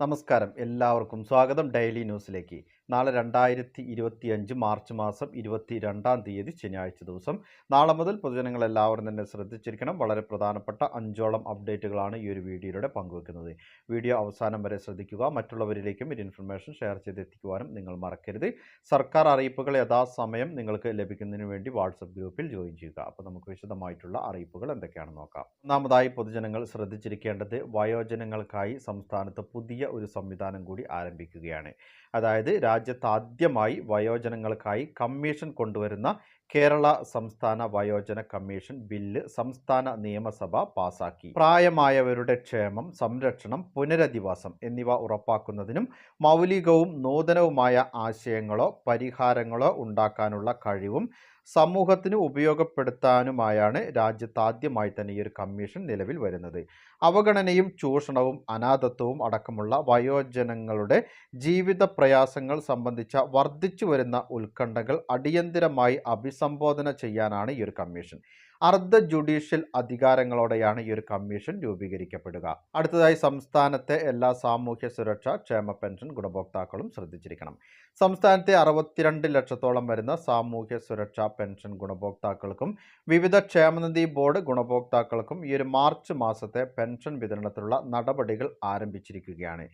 നമസ്കാരം. എല്ലാവർക്കും സ്വാഗതം ഡെയിലി ന്യൂസിലേക്ക്. നാളെ രണ്ടായിരത്തി ഇരുപത്തി അഞ്ച് മാർച്ച് മാസം ഇരുപത്തി രണ്ടാം തീയതി ശനിയാഴ്ച ദിവസം. നാളെ മുതൽ പൊതുജനങ്ങളെല്ലാവരും തന്നെ ശ്രദ്ധിച്ചിരിക്കണം. വളരെ പ്രധാനപ്പെട്ട അഞ്ചോളം അപ്ഡേറ്റുകളാണ് ഈ ഒരു വീഡിയോയിലൂടെ പങ്കുവെക്കുന്നത്. വീഡിയോ അവസാനം വരെ ശ്രദ്ധിക്കുക. മറ്റുള്ളവരിലേക്കും ഈ ഇൻഫർമേഷൻ ഷെയർ ചെയ്തെത്തിക്കുവാനും നിങ്ങൾ മറക്കരുത്. സർക്കാർ അറിയിപ്പുകൾ യഥാസമയം നിങ്ങൾക്ക് ലഭിക്കുന്നതിന് വേണ്ടി വാട്സപ്പ് ഗ്രൂപ്പിൽ ജോയിൻ ചെയ്യുക. അപ്പോൾ നമുക്ക് വിശദമായിട്ടുള്ള അറിയിപ്പുകൾ എന്തൊക്കെയാണെന്ന് നോക്കാം. ഒന്നാമതായി പൊതുജനങ്ങൾ ശ്രദ്ധിച്ചിരിക്കേണ്ടത് വയോജനങ്ങൾക്കായി സംസ്ഥാനത്ത് പുതിയ ഒരു സംവിധാനം കൂടി ആരംഭിക്കുകയാണ്. അതായത് രാജ്യത്ത് ആദ്യമായി വയോജനങ്ങൾക്കായി കമ്മീഷൻ കൊണ്ടുവരുന്ന കേരള സംസ്ഥാന വയോജന കമ്മീഷൻ ബില്ല് സംസ്ഥാന നിയമസഭ പാസാക്കി. പ്രായമായവരുടെ ക്ഷേമം സംരക്ഷണം പുനരധിവാസം എന്നിവ ഉറപ്പാക്കുന്നതിനും മൗലികവും നൂതനവുമായ ആശയങ്ങളോ പരിഹാരങ്ങളോ ഉണ്ടാക്കാനുള്ള കഴിവും സമൂഹത്തിന് ഉപയോഗപ്പെടുത്താനുമായാണ് രാജ്യത്താദ്യമായി തന്നെ ഈ ഒരു കമ്മീഷൻ നിലവിൽ വരുന്നത്. അവഗണനയും ചൂഷണവും അനാഥത്വവും അടക്കമുള്ള വയോജനങ്ങളുടെ ജീവിത പ്രയാസങ്ങൾ സംബന്ധിച്ച വർദ്ധിച്ചു വരുന്ന ഉത്കണ്ഠകൾ അടിയന്തിരമായി അഭിസംബോധന ചെയ്യാനാണ് ഈ ഒരു കമ്മീഷൻ. അർദ്ധ ജുഡീഷ്യൽ അധികാരങ്ങളോടെയാണ് ഈ ഒരു കമ്മീഷൻ രൂപീകരിക്കപ്പെടുക. അടുത്തതായി സംസ്ഥാനത്തെ എല്ലാ സാമൂഹ്യ സുരക്ഷ ക്ഷേമ പെൻഷൻ ഗുണഭോക്താക്കളും ശ്രദ്ധിച്ചിരിക്കണം. സംസ്ഥാനത്തെ അറുപത്തിരണ്ട് ലക്ഷത്തോളം വരുന്ന സാമൂഹ്യ സുരക്ഷാ പെൻഷൻ ഗുണഭോക്താക്കൾക്കും വിവിധ ക്ഷേമനിധി ബോർഡ് ഗുണഭോക്താക്കൾക്കും ഈ ഒരു മാർച്ച് മാസത്തെ പെൻഷൻ വിതരണത്തിലുള്ള നടപടികൾ ആരംഭിച്ചിരിക്കുകയാണ്.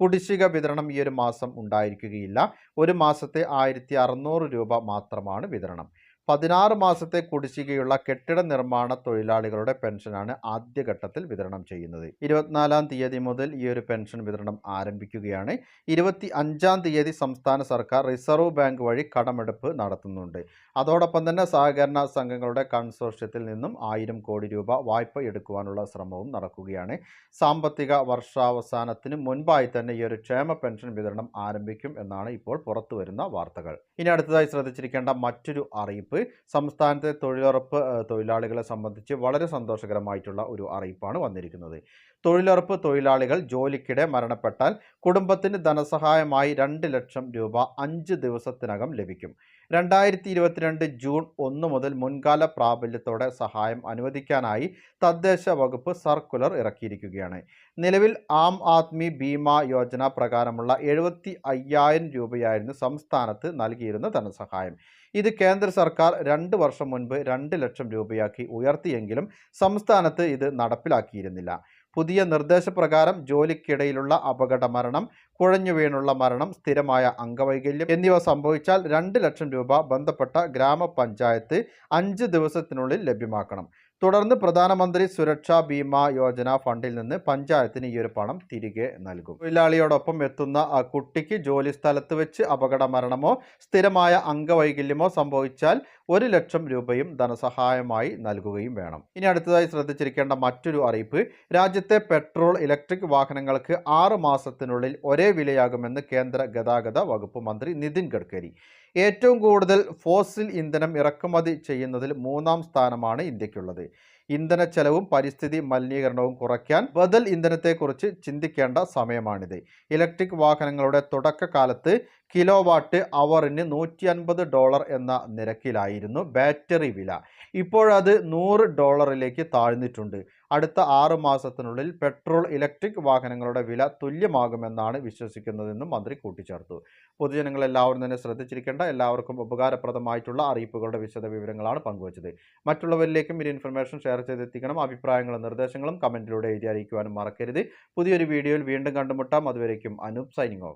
കുടിശ്ശിക വിതരണം ഈ ഒരു മാസം ഉണ്ടായിരിക്കുകയില്ല. ഒരു മാസത്തെ ആയിരത്തി രൂപ മാത്രമാണ് വിതരണം. പതിനാറ് മാസത്തെ കുടിശ്ശികയുള്ള കെട്ടിട നിർമ്മാണ തൊഴിലാളികളുടെ പെൻഷനാണ് ആദ്യഘട്ടത്തിൽ വിതരണം ചെയ്യുന്നത്. ഇരുപത്തിനാലാം തീയതി മുതൽ ഈ ഒരു പെൻഷൻ വിതരണം ആരംഭിക്കുകയാണ്. ഇരുപത്തി അഞ്ചാം തീയതി സംസ്ഥാന സർക്കാർ റിസർവ് ബാങ്ക് വഴി കടമെടുപ്പ് നടത്തുന്നുണ്ട്. അതോടൊപ്പം തന്നെ സഹകരണ സംഘങ്ങളുടെ കൺസോർഷ്യത്തിൽ നിന്നും ആയിരം കോടി രൂപ വായ്പ എടുക്കുവാനുള്ള ശ്രമവും നടക്കുകയാണ്. സാമ്പത്തിക വർഷാവസാനത്തിന് മുൻപായി തന്നെ ഈ ഒരു ക്ഷേമ പെൻഷൻ വിതരണം ആരംഭിക്കും എന്നാണ് ഇപ്പോൾ പുറത്തുവരുന്ന വാർത്തകൾ. ഇനി അടുത്തതായി ശ്രദ്ധിച്ചിരിക്കേണ്ട മറ്റൊരു അറിയിപ്പ്. സംസ്ഥാനത്തെ തൊഴിലുറപ്പ് തൊഴിലാളികളെ സംബന്ധിച്ച് വളരെ സന്തോഷകരമായിട്ടുള്ള ഒരു അറിയിപ്പാണ് വന്നിരിക്കുന്നത്. തൊഴിലുറപ്പ് തൊഴിലാളികൾ ജോലിക്കിടെ മരണപ്പെട്ടാൽ കുടുംബത്തിന് ധനസഹായമായി രണ്ട് ലക്ഷം രൂപ അഞ്ച് ദിവസത്തിനകം ലഭിക്കും. രണ്ടായിരത്തി ഇരുപത്തിരണ്ട് ജൂൺ ഒന്ന് മുതൽ മുൻകാല പ്രാബല്യത്തോടെ സഹായം അനുവദിക്കാനായി തദ്ദേശ വകുപ്പ് സർക്കുലർ ഇറക്കിയിരിക്കുകയാണ്. നിലവിൽ ആം ആദ്മി ഭീമ യോജന പ്രകാരമുള്ള എഴുപത്തി അയ്യായിരം രൂപയായിരുന്നു സംസ്ഥാനത്ത് നൽകിയിരുന്ന ധനസഹായം. ഇത് കേന്ദ്ര സർക്കാർ രണ്ട് വർഷം മുൻപ് രണ്ട് ലക്ഷം രൂപയാക്കി ഉയർത്തിയെങ്കിലും സംസ്ഥാനത്ത് ഇത് നടപ്പിലാക്കിയിരുന്നില്ല. പുതിയ നിർദ്ദേശപ്രകാരം ജോലിക്കിടയിലുള്ള അപകട മരണം കുഴഞ്ഞു വീണുള്ള മരണം സ്ഥിരമായ അംഗവൈകല്യം എന്നിവ സംഭവിച്ചാൽ രണ്ട് ലക്ഷം രൂപ ബന്ധപ്പെട്ട ഗ്രാമപഞ്ചായത്ത് അഞ്ച് ദിവസത്തിനുള്ളിൽ ലഭ്യമാക്കണം. തുടർന്ന് പ്രധാനമന്ത്രി സുരക്ഷാ ബീമാ യോജന ഫണ്ടിൽ നിന്ന് പഞ്ചായത്തിന് ഈ ഒരു പണം തിരികെ നൽകും. തൊഴിലാളിയോടൊപ്പം എത്തുന്ന കുട്ടിക്ക് ജോലി സ്ഥലത്ത് വെച്ച് അപകട മരണമോ സ്ഥിരമായ അംഗവൈകല്യമോ സംഭവിച്ചാൽ ഒരു ലക്ഷം രൂപയും ധനസഹായമായി നൽകുകയും വേണം. ഇനി അടുത്തതായി ശ്രദ്ധിച്ചിരിക്കേണ്ട മറ്റൊരു അറിയിപ്പ് രാജ്യത്തെ പെട്രോൾ ഇലക്ട്രിക് വാഹനങ്ങൾക്ക് ആറ് മാസത്തിനുള്ളിൽ ഒരേ വിലയാകുമെന്ന് കേന്ദ്ര ഗതാഗത വകുപ്പ് മന്ത്രി നിതിൻ ഗഡ്കരി. ഏറ്റവും കൂടുതൽ ഫോസിൽ ഇന്ധനം ഇറക്കുമതി ചെയ്യുന്നതിൽ മൂന്നാം സ്ഥാനമാണ് ഇന്ത്യക്കുള്ളത്. ഇന്ധന ചെലവും പരിസ്ഥിതി മലിനീകരണവും കുറയ്ക്കാൻ ബദൽ ഇന്ധനത്തെക്കുറിച്ച് ചിന്തിക്കേണ്ട സമയമാണിത്. ഇലക്ട്രിക് വാഹനങ്ങളുടെ തുടക്കകാലത്ത് കിലോ വാട്ട് അവറിന് നൂറ്റി അൻപത് ഡോളർ എന്ന നിരക്കിലായിരുന്നു ബാറ്ററി വില. ഇപ്പോഴത് നൂറ് ഡോളറിലേക്ക് താഴ്ന്നിട്ടുണ്ട്. അടുത്ത ആറു മാസത്തിനുള്ളിൽ പെട്രോൾ ഇലക്ട്രിക് വാഹനങ്ങളുടെ വില തുല്യമാകുമെന്നാണ് വിശ്വസിക്കുന്നതെന്നും മന്ത്രി കൂട്ടിച്ചേർത്തു. പൊതുജനങ്ങളെല്ലാവരും തന്നെ ശ്രദ്ധിച്ചിരിക്കേണ്ട എല്ലാവർക്കും ഉപകാരപ്രദമായിട്ടുള്ള അറിയിപ്പുകളുടെ വിശദ വിവരങ്ങളാണ് പങ്കുവച്ചത്. മറ്റുള്ളവരിലേക്കും ഈ ഇൻഫർമേഷൻ ഷെയർ ചെയ്തെത്തിക്കണം. അഭിപ്രായങ്ങളും നിർദ്ദേശങ്ങളും കമന്റിലൂടെ എഴുതി അറിയിക്കുവാനും മറക്കരുത്. പുതിയൊരു വീഡിയോയിൽ വീണ്ടും കണ്ടുമുട്ടാം. അതുവരേക്കും അനൂപ് സൈനിങ് ഓഫ്.